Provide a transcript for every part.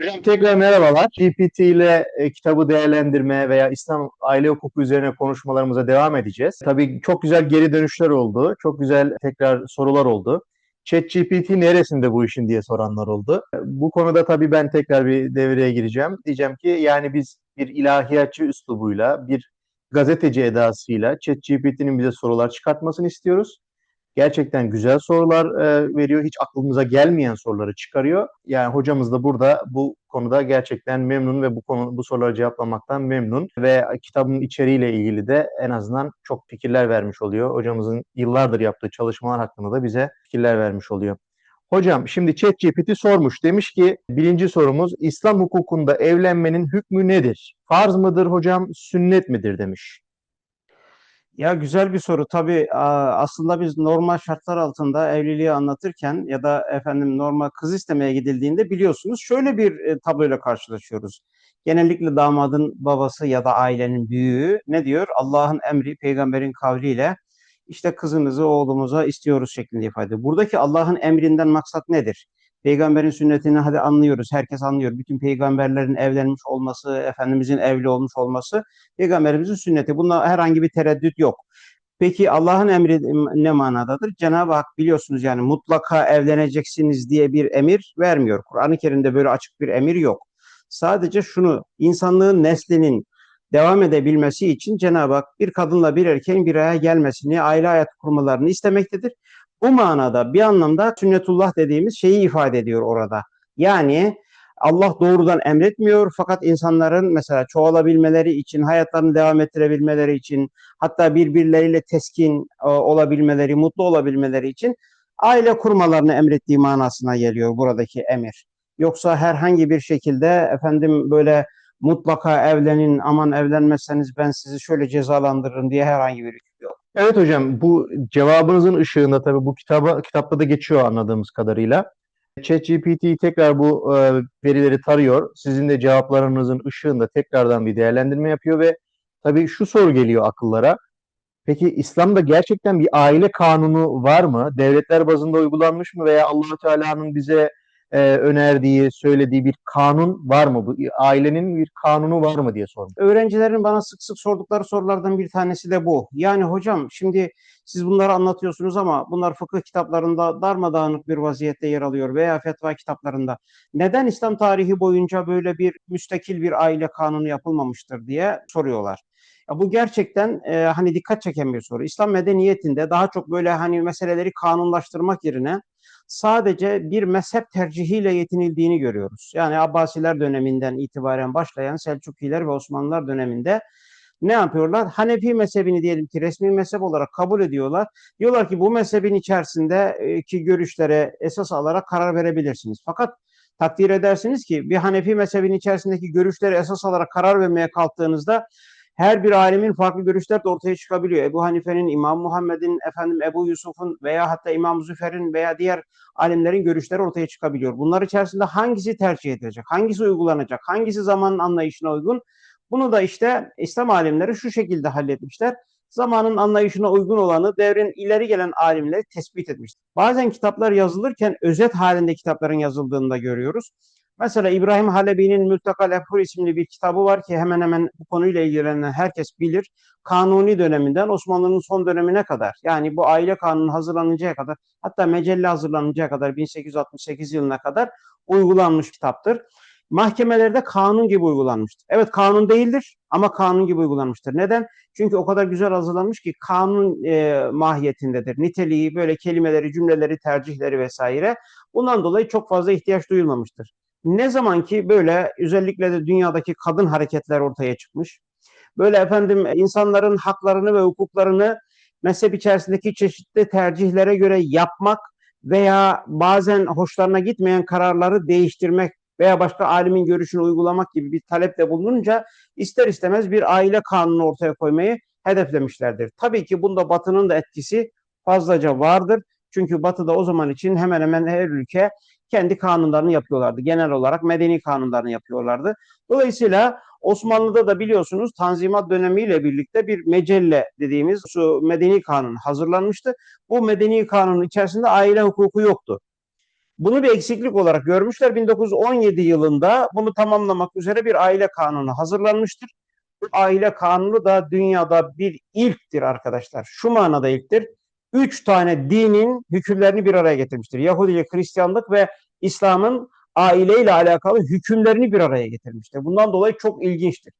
Hocam tekrar merhabalar. GPT ile e, kitabı değerlendirme veya İslam aile hukuku üzerine konuşmalarımıza devam edeceğiz. Tabii çok güzel geri dönüşler oldu. Çok güzel tekrar sorular oldu. ChatGPT neresinde bu işin diye soranlar oldu. Bu konuda tabii ben tekrar bir devreye gireceğim. Diyeceğim ki yani biz bir ilahiyatçı üslubuyla, bir gazeteci edasıyla ChatGPT'nin bize sorular çıkartmasını istiyoruz gerçekten güzel sorular e, veriyor. Hiç aklımıza gelmeyen soruları çıkarıyor. Yani hocamız da burada bu konuda gerçekten memnun ve bu konu bu soruları cevaplamaktan memnun ve kitabın içeriğiyle ilgili de en azından çok fikirler vermiş oluyor. Hocamızın yıllardır yaptığı çalışmalar hakkında da bize fikirler vermiş oluyor. Hocam şimdi ChatGPT sormuş. Demiş ki birinci sorumuz İslam hukukunda evlenmenin hükmü nedir? Farz mıdır hocam, sünnet midir demiş. Ya güzel bir soru. Tabii aslında biz normal şartlar altında evliliği anlatırken ya da efendim normal kız istemeye gidildiğinde biliyorsunuz şöyle bir e, tabloyla karşılaşıyoruz. Genellikle damadın babası ya da ailenin büyüğü ne diyor? Allah'ın emri, peygamberin kavliyle işte kızınızı oğlumuza istiyoruz şeklinde ifade. Buradaki Allah'ın emrinden maksat nedir? Peygamberin sünnetini hadi anlıyoruz. Herkes anlıyor. Bütün peygamberlerin evlenmiş olması, Efendimizin evli olmuş olması peygamberimizin sünneti. Bunda herhangi bir tereddüt yok. Peki Allah'ın emri ne manadadır? Cenab-ı Hak biliyorsunuz yani mutlaka evleneceksiniz diye bir emir vermiyor. Kur'an-ı Kerim'de böyle açık bir emir yok. Sadece şunu, insanlığın neslinin devam edebilmesi için Cenab-ı Hak bir kadınla bir erkeğin bir araya gelmesini, aile hayatı kurmalarını istemektedir. Bu manada bir anlamda sünnetullah dediğimiz şeyi ifade ediyor orada. Yani Allah doğrudan emretmiyor fakat insanların mesela çoğalabilmeleri için, hayatlarını devam ettirebilmeleri için, hatta birbirleriyle teskin e, olabilmeleri, mutlu olabilmeleri için aile kurmalarını emrettiği manasına geliyor buradaki emir. Yoksa herhangi bir şekilde efendim böyle mutlaka evlenin, aman evlenmezseniz ben sizi şöyle cezalandırırım diye herhangi bir hüküm yok. Evet hocam bu cevabınızın ışığında tabii bu kitaba kitapta da geçiyor anladığımız kadarıyla. ChatGPT tekrar bu e, verileri tarıyor. Sizin de cevaplarınızın ışığında tekrardan bir değerlendirme yapıyor ve tabii şu soru geliyor akıllara. Peki İslam'da gerçekten bir aile kanunu var mı? Devletler bazında uygulanmış mı veya Allah Teala'nın bize e, önerdiği, söylediği bir kanun var mı? Bu ailenin bir kanunu var mı diye sormuş. Öğrencilerin bana sık sık sordukları sorulardan bir tanesi de bu. Yani hocam şimdi siz bunları anlatıyorsunuz ama bunlar fıkıh kitaplarında darmadağınık bir vaziyette yer alıyor veya fetva kitaplarında. Neden İslam tarihi boyunca böyle bir müstakil bir aile kanunu yapılmamıştır diye soruyorlar. Ya bu gerçekten e, hani dikkat çeken bir soru. İslam medeniyetinde daha çok böyle hani meseleleri kanunlaştırmak yerine sadece bir mezhep tercihiyle yetinildiğini görüyoruz. Yani Abbasiler döneminden itibaren başlayan Selçukiler ve Osmanlılar döneminde ne yapıyorlar? Hanefi mezhebini diyelim ki resmi mezhep olarak kabul ediyorlar. Diyorlar ki bu mezhebin içerisindeki görüşlere esas alarak karar verebilirsiniz. Fakat takdir edersiniz ki bir Hanefi mezhebin içerisindeki görüşleri esas alarak karar vermeye kalktığınızda her bir alimin farklı görüşler de ortaya çıkabiliyor. Ebu Hanife'nin, İmam Muhammed'in, efendim Ebu Yusuf'un veya hatta İmam Züfer'in veya diğer alimlerin görüşleri ortaya çıkabiliyor. Bunlar içerisinde hangisi tercih edilecek, hangisi uygulanacak, hangisi zamanın anlayışına uygun? Bunu da işte İslam alimleri şu şekilde halletmişler. Zamanın anlayışına uygun olanı devrin ileri gelen alimleri tespit etmiştir. Bazen kitaplar yazılırken özet halinde kitapların yazıldığını da görüyoruz. Mesela İbrahim Halebi'nin Mültakal Efhur isimli bir kitabı var ki hemen hemen bu konuyla ilgilenen herkes bilir. Kanuni döneminden Osmanlı'nın son dönemine kadar yani bu aile kanunu hazırlanıncaya kadar hatta mecelle hazırlanıncaya kadar 1868 yılına kadar uygulanmış kitaptır. Mahkemelerde kanun gibi uygulanmıştır. Evet kanun değildir ama kanun gibi uygulanmıştır. Neden? Çünkü o kadar güzel hazırlanmış ki kanun e, mahiyetindedir. Niteliği, böyle kelimeleri, cümleleri, tercihleri vesaire. Bundan dolayı çok fazla ihtiyaç duyulmamıştır. Ne zaman ki böyle özellikle de dünyadaki kadın hareketler ortaya çıkmış. Böyle efendim insanların haklarını ve hukuklarını mezhep içerisindeki çeşitli tercihlere göre yapmak veya bazen hoşlarına gitmeyen kararları değiştirmek veya başka alimin görüşünü uygulamak gibi bir talepte bulununca ister istemez bir aile kanunu ortaya koymayı hedeflemişlerdir. Tabii ki bunda Batı'nın da etkisi fazlaca vardır. Çünkü Batı'da o zaman için hemen hemen her ülke kendi kanunlarını yapıyorlardı. Genel olarak medeni kanunlarını yapıyorlardı. Dolayısıyla Osmanlı'da da biliyorsunuz Tanzimat dönemiyle birlikte bir mecelle dediğimiz medeni kanun hazırlanmıştı. Bu medeni kanunun içerisinde aile hukuku yoktu. Bunu bir eksiklik olarak görmüşler. 1917 yılında bunu tamamlamak üzere bir aile kanunu hazırlanmıştır. Bu aile kanunu da dünyada bir ilktir arkadaşlar. Şu manada ilktir. Üç tane dinin hükümlerini bir araya getirmiştir. Yahudilik, Hristiyanlık ve İslam'ın aileyle alakalı hükümlerini bir araya getirmiştir. Bundan dolayı çok ilginçtir.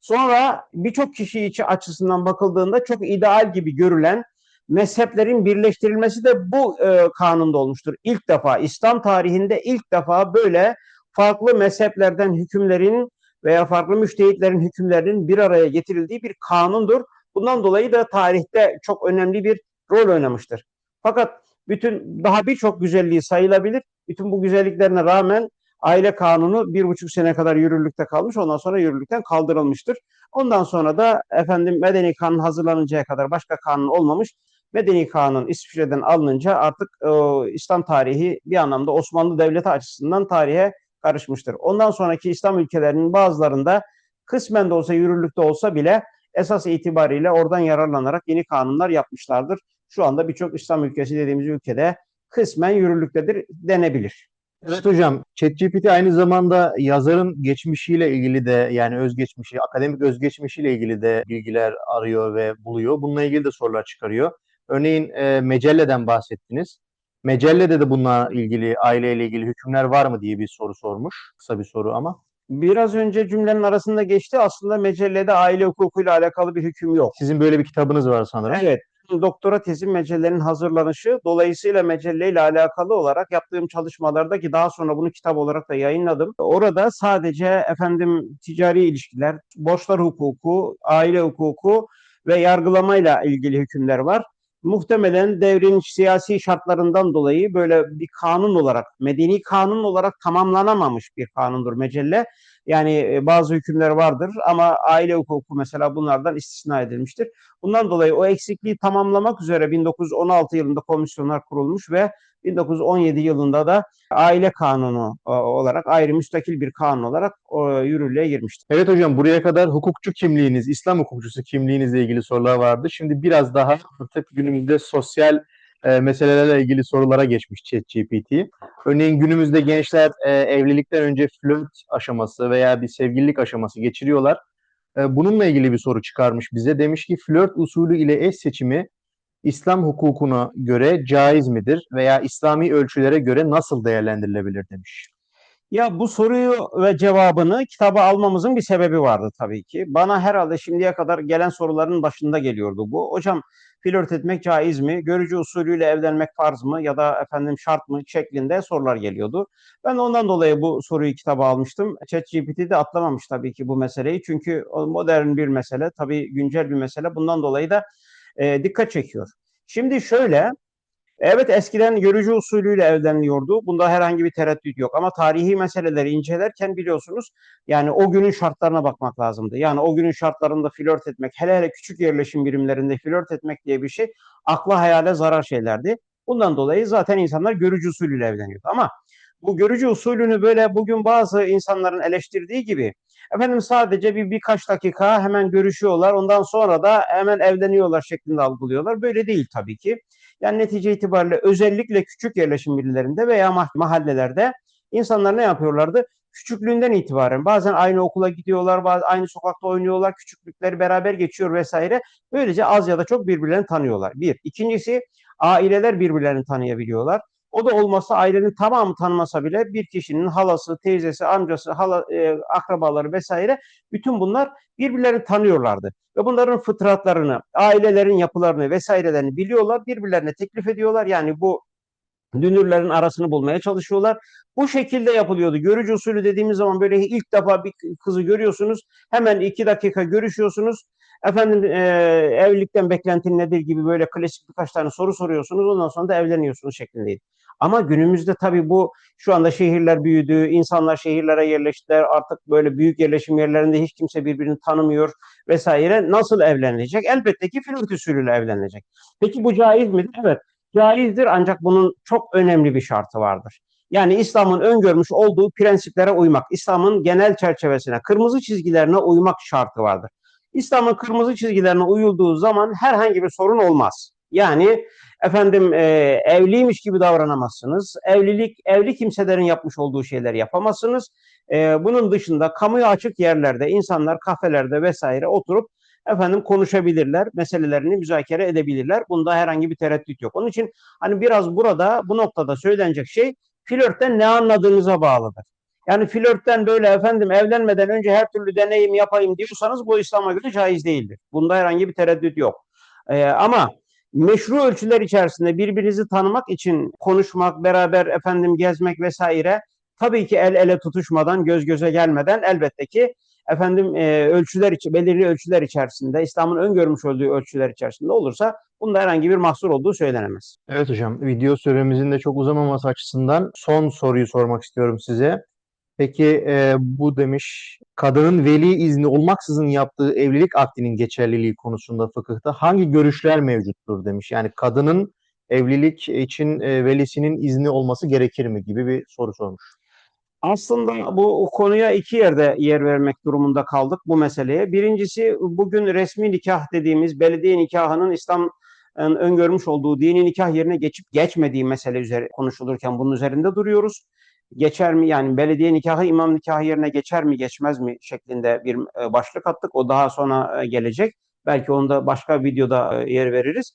Sonra birçok kişi içi açısından bakıldığında çok ideal gibi görülen mezheplerin birleştirilmesi de bu e, kanunda olmuştur. İlk defa İslam tarihinde ilk defa böyle farklı mezheplerden hükümlerin veya farklı müştehitlerin hükümlerinin bir araya getirildiği bir kanundur. Bundan dolayı da tarihte çok önemli bir rol oynamıştır. Fakat bütün daha birçok güzelliği sayılabilir. Bütün bu güzelliklerine rağmen aile kanunu bir buçuk sene kadar yürürlükte kalmış. Ondan sonra yürürlükten kaldırılmıştır. Ondan sonra da efendim medeni kanun hazırlanıncaya kadar başka kanun olmamış. Medeni kanun İsviçre'den alınınca artık e, İslam tarihi bir anlamda Osmanlı Devleti açısından tarihe karışmıştır. Ondan sonraki İslam ülkelerinin bazılarında kısmen de olsa yürürlükte olsa bile esas itibariyle oradan yararlanarak yeni kanunlar yapmışlardır. Şu anda birçok İslam ülkesi dediğimiz ülkede kısmen yürürlüktedir denebilir. Evet hocam, ChatGPT aynı zamanda yazarın geçmişiyle ilgili de yani özgeçmişi, akademik özgeçmişiyle ilgili de bilgiler arıyor ve buluyor. Bununla ilgili de sorular çıkarıyor. Örneğin e, Mecelle'den bahsettiniz. Mecelle'de de bununla ilgili, aileyle ilgili hükümler var mı diye bir soru sormuş. Kısa bir soru ama. Biraz önce cümlenin arasında geçti. Aslında mecellede aile hukukuyla alakalı bir hüküm yok. Sizin böyle bir kitabınız var sanırım. Evet. Doktora tezim mecellenin hazırlanışı dolayısıyla mecelleyle alakalı olarak yaptığım çalışmalarda ki daha sonra bunu kitap olarak da yayınladım. Orada sadece efendim ticari ilişkiler, borçlar hukuku, aile hukuku ve yargılamayla ilgili hükümler var. Muhtemelen devrin siyasi şartlarından dolayı böyle bir kanun olarak, medeni kanun olarak tamamlanamamış bir kanundur mecelle. Yani e, bazı hükümler vardır ama aile hukuku mesela bunlardan istisna edilmiştir. Bundan dolayı o eksikliği tamamlamak üzere 1916 yılında komisyonlar kurulmuş ve 1917 yılında da aile kanunu e, olarak ayrı müstakil bir kanun olarak yürürlüğe girmiştir. Evet hocam buraya kadar hukukçu kimliğiniz, İslam hukukçusu kimliğinizle ilgili sorular vardı. Şimdi biraz daha artık günümüzde sosyal e, meselelerle ilgili sorulara geçmiş ChatGPT. Örneğin günümüzde gençler e, evlilikten önce flört aşaması veya bir sevgililik aşaması geçiriyorlar. E, bununla ilgili bir soru çıkarmış bize. Demiş ki flört usulü ile eş seçimi İslam hukukuna göre caiz midir veya İslami ölçülere göre nasıl değerlendirilebilir demiş. Ya bu soruyu ve cevabını kitaba almamızın bir sebebi vardı tabii ki. Bana herhalde şimdiye kadar gelen soruların başında geliyordu bu. Hocam flört etmek caiz mi? Görücü usulüyle evlenmek farz mı? Ya da efendim şart mı? şeklinde sorular geliyordu. Ben ondan dolayı bu soruyu kitaba almıştım. ChatGPT de atlamamış tabii ki bu meseleyi. Çünkü modern bir mesele, tabii güncel bir mesele. Bundan dolayı da e, dikkat çekiyor. Şimdi şöyle, evet eskiden görücü usulüyle evleniliyordu. Bunda herhangi bir tereddüt yok. Ama tarihi meseleleri incelerken biliyorsunuz yani o günün şartlarına bakmak lazımdı. Yani o günün şartlarında flört etmek, hele hele küçük yerleşim birimlerinde flört etmek diye bir şey akla hayale zarar şeylerdi. Bundan dolayı zaten insanlar görücü usulüyle evleniyordu. Ama bu görücü usulünü böyle bugün bazı insanların eleştirdiği gibi efendim sadece bir birkaç dakika hemen görüşüyorlar ondan sonra da hemen evleniyorlar şeklinde algılıyorlar. Böyle değil tabii ki. Yani netice itibariyle özellikle küçük yerleşim birliklerinde veya mahallelerde insanlar ne yapıyorlardı? Küçüklüğünden itibaren bazen aynı okula gidiyorlar, bazen aynı sokakta oynuyorlar, küçüklükleri beraber geçiyor vesaire. Böylece az ya da çok birbirlerini tanıyorlar. Bir. İkincisi aileler birbirlerini tanıyabiliyorlar. O da olmasa ailenin tamamı tanımasa bile bir kişinin halası, teyzesi, amcası, hala, e, akrabaları vesaire bütün bunlar birbirlerini tanıyorlardı. Ve bunların fıtratlarını, ailelerin yapılarını vesairelerini biliyorlar. Birbirlerine teklif ediyorlar. Yani bu dünürlerin arasını bulmaya çalışıyorlar. Bu şekilde yapılıyordu. Görücü usulü dediğimiz zaman böyle ilk defa bir kızı görüyorsunuz. Hemen iki dakika görüşüyorsunuz. Efendim e, evlilikten beklentin nedir gibi böyle klasik birkaç tane soru soruyorsunuz. Ondan sonra da evleniyorsunuz şeklindeydi. Ama günümüzde tabii bu şu anda şehirler büyüdü, insanlar şehirlere yerleştiler. Artık böyle büyük yerleşim yerlerinde hiç kimse birbirini tanımıyor vesaire. Nasıl evlenilecek? Elbette ki flört usulüyle evlenilecek. Peki bu caiz midir? Evet, caizdir ancak bunun çok önemli bir şartı vardır. Yani İslam'ın öngörmüş olduğu prensiplere uymak, İslam'ın genel çerçevesine, kırmızı çizgilerine uymak şartı vardır. İslam'ın kırmızı çizgilerine uyulduğu zaman herhangi bir sorun olmaz. Yani Efendim e, evliymiş gibi davranamazsınız. Evlilik evli kimselerin yapmış olduğu şeyler yapamazsınız. E, bunun dışında kamuya açık yerlerde insanlar kafelerde vesaire oturup efendim konuşabilirler, meselelerini müzakere edebilirler. Bunda herhangi bir tereddüt yok. Onun için hani biraz burada bu noktada söylenecek şey flörtten ne anladığınıza bağlıdır. Yani flörtten böyle efendim evlenmeden önce her türlü deneyim yapayım diyorsanız bu İslam'a göre caiz değildir. Bunda herhangi bir tereddüt yok. Ee, ama meşru ölçüler içerisinde birbirinizi tanımak için konuşmak, beraber efendim gezmek vesaire tabii ki el ele tutuşmadan, göz göze gelmeden elbette ki efendim e, ölçüler içi belirli ölçüler içerisinde İslam'ın öngörmüş olduğu ölçüler içerisinde olursa bunda herhangi bir mahsur olduğu söylenemez. Evet hocam, video süremizin de çok uzamaması açısından son soruyu sormak istiyorum size. Peki e, bu demiş, kadının veli izni olmaksızın yaptığı evlilik akdinin geçerliliği konusunda fıkıhta hangi görüşler mevcuttur demiş. Yani kadının evlilik için e, velisinin izni olması gerekir mi gibi bir soru sormuş. Aslında bu konuya iki yerde yer vermek durumunda kaldık bu meseleye. Birincisi bugün resmi nikah dediğimiz belediye nikahının İslam öngörmüş olduğu dini nikah yerine geçip geçmediği mesele üzeri konuşulurken bunun üzerinde duruyoruz. Geçer mi yani belediye nikahı imam nikahı yerine geçer mi geçmez mi şeklinde bir e, başlık attık. O daha sonra e, gelecek. Belki onu da başka videoda e, yer veririz.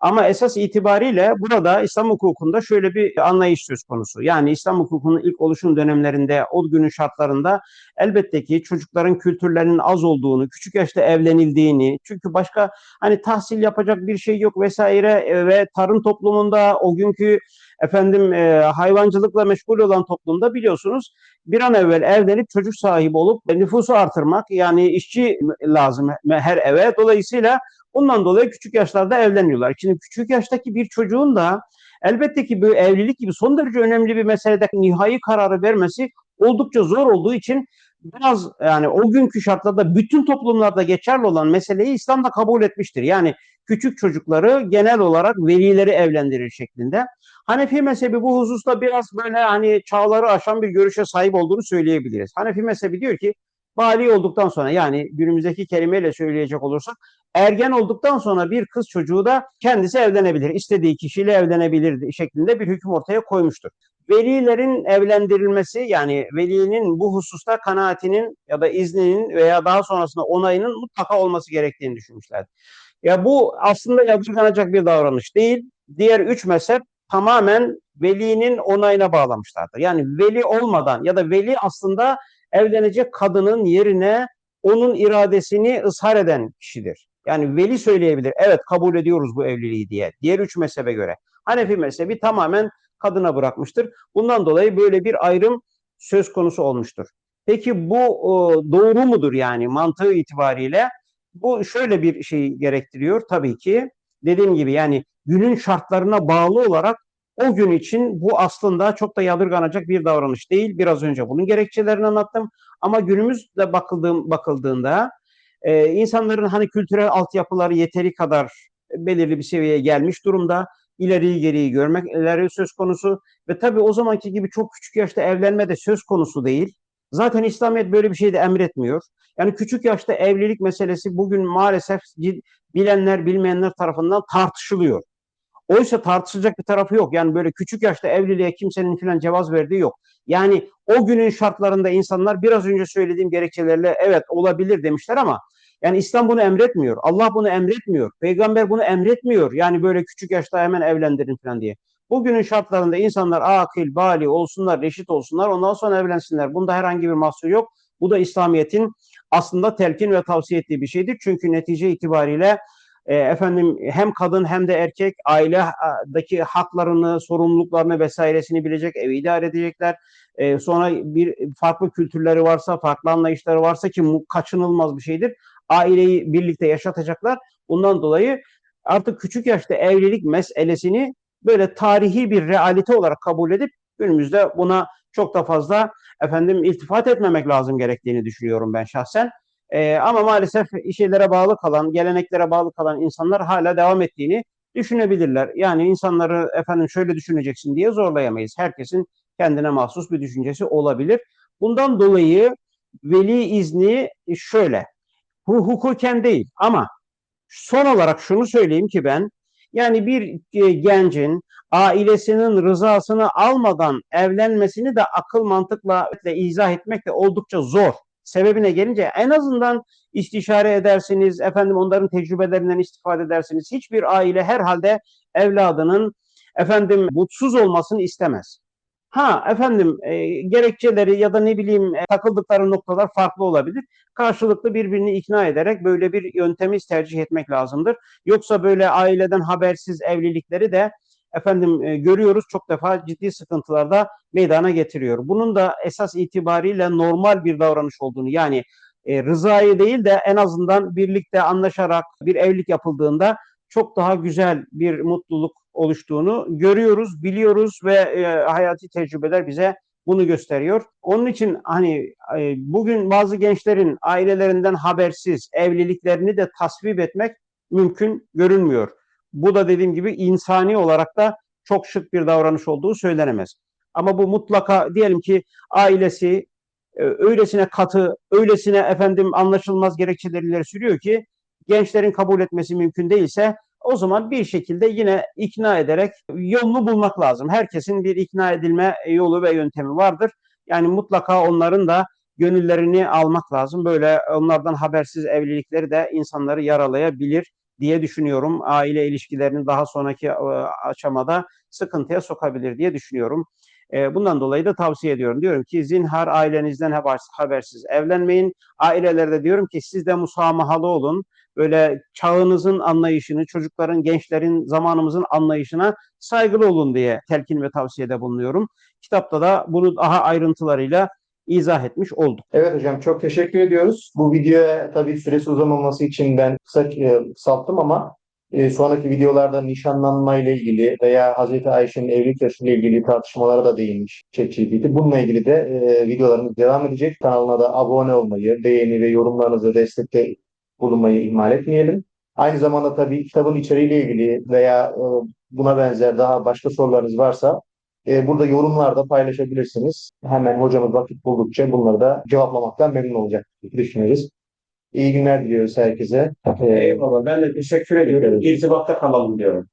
Ama esas itibariyle burada İslam hukukunda şöyle bir anlayış söz konusu. Yani İslam hukukunun ilk oluşum dönemlerinde o günün şartlarında elbette ki çocukların kültürlerinin az olduğunu, küçük yaşta evlenildiğini, çünkü başka hani tahsil yapacak bir şey yok vesaire ve tarım toplumunda o günkü efendim e, hayvancılıkla meşgul olan toplumda biliyorsunuz bir an evvel evlenip çocuk sahibi olup nüfusu artırmak yani işçi lazım her eve. Dolayısıyla Bundan dolayı küçük yaşlarda evleniyorlar. Şimdi küçük yaştaki bir çocuğun da elbette ki bu evlilik gibi son derece önemli bir meselede nihai kararı vermesi oldukça zor olduğu için biraz yani o günkü şartlarda bütün toplumlarda geçerli olan meseleyi İslam da kabul etmiştir. Yani küçük çocukları genel olarak velileri evlendirir şeklinde. Hanefi mezhebi bu hususta biraz böyle hani çağları aşan bir görüşe sahip olduğunu söyleyebiliriz. Hanefi mezhebi diyor ki bali olduktan sonra yani günümüzdeki kelimeyle söyleyecek olursak ergen olduktan sonra bir kız çocuğu da kendisi evlenebilir. istediği kişiyle evlenebilir şeklinde bir hüküm ortaya koymuştur. Velilerin evlendirilmesi yani velinin bu hususta kanaatinin ya da izninin veya daha sonrasında onayının mutlaka olması gerektiğini düşünmüşler. Ya bu aslında yadırganacak bir davranış değil. Diğer üç mezhep tamamen velinin onayına bağlamışlardır. Yani veli olmadan ya da veli aslında evlenecek kadının yerine onun iradesini ızhar eden kişidir. Yani veli söyleyebilir. Evet kabul ediyoruz bu evliliği diye. Diğer üç mezhebe göre. Hanefi mezhebi tamamen kadına bırakmıştır. Bundan dolayı böyle bir ayrım söz konusu olmuştur. Peki bu doğru mudur yani mantığı itibariyle? Bu şöyle bir şey gerektiriyor tabii ki. Dediğim gibi yani günün şartlarına bağlı olarak o gün için bu aslında çok da yadırganacak bir davranış değil. Biraz önce bunun gerekçelerini anlattım. Ama günümüzde bakıldığım, bakıldığında e, insanların hani kültürel altyapıları yeteri kadar belirli bir seviyeye gelmiş durumda. İleriyi geriyi görmekleri söz konusu ve tabii o zamanki gibi çok küçük yaşta evlenme de söz konusu değil. Zaten İslamiyet böyle bir şey de emretmiyor. Yani küçük yaşta evlilik meselesi bugün maalesef bilenler bilmeyenler tarafından tartışılıyor. Oysa tartışılacak bir tarafı yok. Yani böyle küçük yaşta evliliğe kimsenin filan cevaz verdiği yok. Yani o günün şartlarında insanlar biraz önce söylediğim gerekçelerle evet olabilir demişler ama yani İslam bunu emretmiyor. Allah bunu emretmiyor. Peygamber bunu emretmiyor. Yani böyle küçük yaşta hemen evlendirin falan diye. Bugünün şartlarında insanlar akil, bali olsunlar, reşit olsunlar ondan sonra evlensinler. Bunda herhangi bir mahsur yok. Bu da İslamiyet'in aslında telkin ve tavsiye ettiği bir şeydir. Çünkü netice itibariyle e, efendim hem kadın hem de erkek ailedeki haklarını, sorumluluklarını vesairesini bilecek, evi idare edecekler. E, sonra bir farklı kültürleri varsa, farklı anlayışları varsa ki kaçınılmaz bir şeydir. Aileyi birlikte yaşatacaklar. Bundan dolayı artık küçük yaşta evlilik meselesini böyle tarihi bir realite olarak kabul edip günümüzde buna çok da fazla efendim iltifat etmemek lazım gerektiğini düşünüyorum ben şahsen. E, ama maalesef şeylere bağlı kalan, geleneklere bağlı kalan insanlar hala devam ettiğini düşünebilirler. Yani insanları efendim şöyle düşüneceksin diye zorlayamayız. Herkesin kendine mahsus bir düşüncesi olabilir. Bundan dolayı veli izni şöyle. Bu hukuken değil ama son olarak şunu söyleyeyim ki ben Yani bir e, gencin ailesinin rızasını almadan evlenmesini de akıl mantıkla izah etmek de oldukça zor. Sebebine gelince en azından istişare edersiniz, efendim onların tecrübelerinden istifade edersiniz. Hiçbir aile herhalde evladının efendim mutsuz olmasını istemez. Ha efendim e, gerekçeleri ya da ne bileyim e, takıldıkları noktalar farklı olabilir. Karşılıklı birbirini ikna ederek böyle bir yöntemi tercih etmek lazımdır. Yoksa böyle aileden habersiz evlilikleri de efendim e, görüyoruz çok defa ciddi sıkıntılarda meydana getiriyor. Bunun da esas itibariyle normal bir davranış olduğunu yani e, rızayı değil de en azından birlikte anlaşarak bir evlilik yapıldığında çok daha güzel bir mutluluk oluştuğunu görüyoruz, biliyoruz ve e, hayati tecrübeler bize bunu gösteriyor. Onun için hani e, bugün bazı gençlerin ailelerinden habersiz evliliklerini de tasvip etmek mümkün görünmüyor. Bu da dediğim gibi insani olarak da çok şık bir davranış olduğu söylenemez. Ama bu mutlaka diyelim ki ailesi e, öylesine katı, öylesine efendim anlaşılmaz gerekçeleri sürüyor ki gençlerin kabul etmesi mümkün değilse o zaman bir şekilde yine ikna ederek yolunu bulmak lazım. Herkesin bir ikna edilme yolu ve yöntemi vardır. Yani mutlaka onların da gönüllerini almak lazım. Böyle onlardan habersiz evlilikleri de insanları yaralayabilir diye düşünüyorum. Aile ilişkilerini daha sonraki e, aşamada sıkıntıya sokabilir diye düşünüyorum. E, bundan dolayı da tavsiye ediyorum. Diyorum ki zinhar ailenizden habersiz evlenmeyin. Ailelerde diyorum ki siz de musamahalı olun böyle çağınızın anlayışını, çocukların, gençlerin, zamanımızın anlayışına saygılı olun diye telkin ve tavsiyede bulunuyorum. Kitapta da bunu daha ayrıntılarıyla izah etmiş olduk. Evet hocam çok teşekkür ediyoruz. Bu videoya tabii süresi uzamaması için ben kısa e, kısalttım ama e, sonraki videolarda nişanlanma ile ilgili veya Hazreti Ayşe'nin evlilik yaşı ile ilgili tartışmalara da değinmiş ChatGPT. Bununla ilgili de e, videolarımız devam edecek. Kanalına da abone olmayı, beğeni ve yorumlarınızı destekte bulunmayı ihmal etmeyelim. Aynı zamanda tabii kitabın içeriğiyle ilgili veya e, buna benzer daha başka sorularınız varsa e, burada yorumlarda paylaşabilirsiniz. Hemen hocamız vakit buldukça bunları da cevaplamaktan memnun olacak düşünüyoruz. İyi günler diliyoruz herkese. Eyvallah. Ben de teşekkür ediyorum. İrtibatta kalalım diyorum.